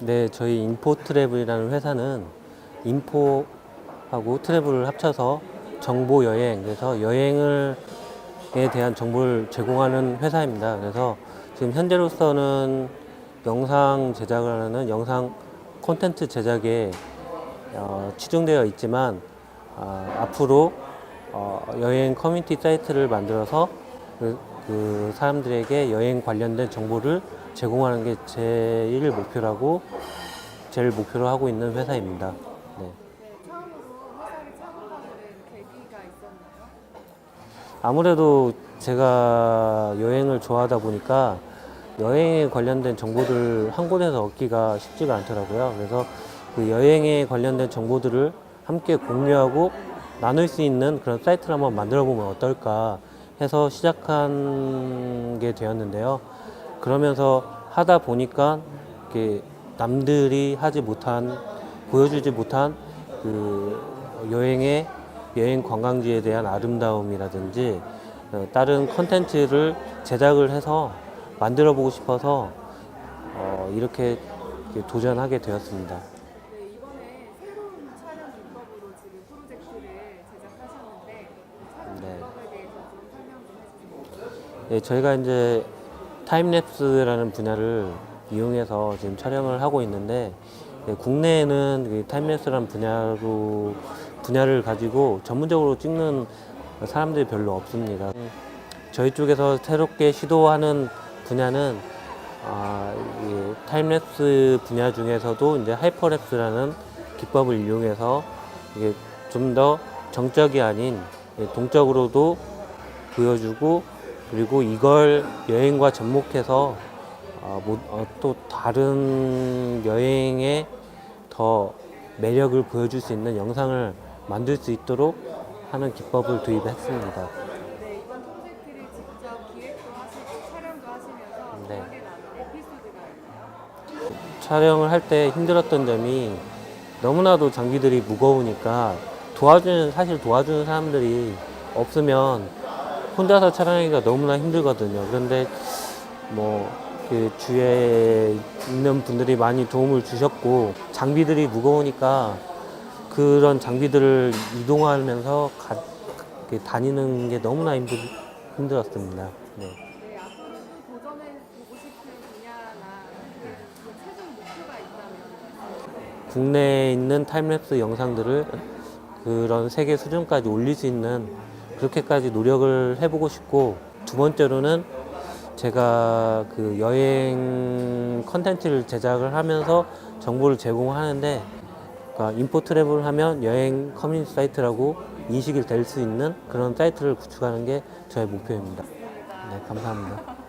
네, 저희 인포 트래블이라는 회사는 인포하고 트래블을 합쳐서 정보 여행, 그래서 여행을 에 대한 정보를 제공하는 회사입니다. 그래서 지금 현재로서는 영상 제작을 하는 영상 콘텐츠 제작에 어, 치중되어 있지만 아, 앞으로 어, 여행 커뮤니티 사이트를 만들어서 그, 그 사람들에게 여행 관련된 정보를 제공하는 게 제일 목표라고 제일 목표로 하고 있는 회사입니다. 네. 아무래도 제가 여행을 좋아하다 보니까 여행에 관련된 정보들을 한 곳에서 얻기가 쉽지가 않더라고요. 그래서 그 여행에 관련된 정보들을 함께 공유하고 나눌 수 있는 그런 사이트를 한번 만들어 보면 어떨까 해서 시작한 게 되었는데요. 그러면서 하다 보니까 이렇게 남들이 하지 못한 보여주지 못한 그 여행의 여행 관광지에 대한 아름다움이라든지 어, 다른 컨텐츠를 제작을 해서 만들어 보고 싶어서 어, 이렇게 이렇게 도전하게 되었습니다. 네, 이번에 새로운 촬영 기법으로 지금 프로젝트를 제작하셨는데 촬영 네. 기법에 대해서 좀 설명 좀 해주세요. 예, 저희가 이제 타임랩스라는 분야를 이용해서 지금 촬영을 하고 있는데 예, 국내에는 그 타임랩스라는 분야로 분야를 가지고 전문적으로 찍는 사람들이 별로 없습니다. 저희 쪽에서 새롭게 시도하는 분야는 아, 이 타임랩스 분야 중에서도 이제 하이퍼랩스라는 기법을 이용해서 이게 좀 더 정적이 아닌 예, 동적으로도 보여주고 그리고 이걸 여행과 접목해서 어, 뭐, 어, 또 다른 여행에 더 매력을 보여줄 수 있는 영상을 만들 수 있도록 하는 기법을 도입했습니다. 네, 이번 프로젝트를 직접 기획도 하시고 촬영도 하시면서 네. 기억에 남는 에피소드가 있나요? 촬영을 할 때 힘들었던 점이 너무나도 장비들이 무거우니까 도와주는 사실 도와주는 사람들이 없으면 혼자서 촬영하기가 너무나 힘들거든요. 그런데 뭐 그 주위에 있는 분들이 많이 도움을 주셨고 장비들이 무거우니까 그런 장비들을 이동하면서 가, 그 다니는 게 너무나 힘들, 힘들었습니다. 네. 네, 그 있다면 국내에 있는 타임랩스 영상들을 그런 세계 수준까지 올릴 수 있는 그렇게까지 노력을 해보고 싶고 두 번째로는 제가 그 여행 컨텐츠를 제작을 하면서 정보를 제공하는데 그러니까 인포 트래블을 하면 여행 커뮤니티 사이트라고 인식이 될 수 있는 그런 사이트를 구축하는 게 저의 목표입니다. 네, 감사합니다.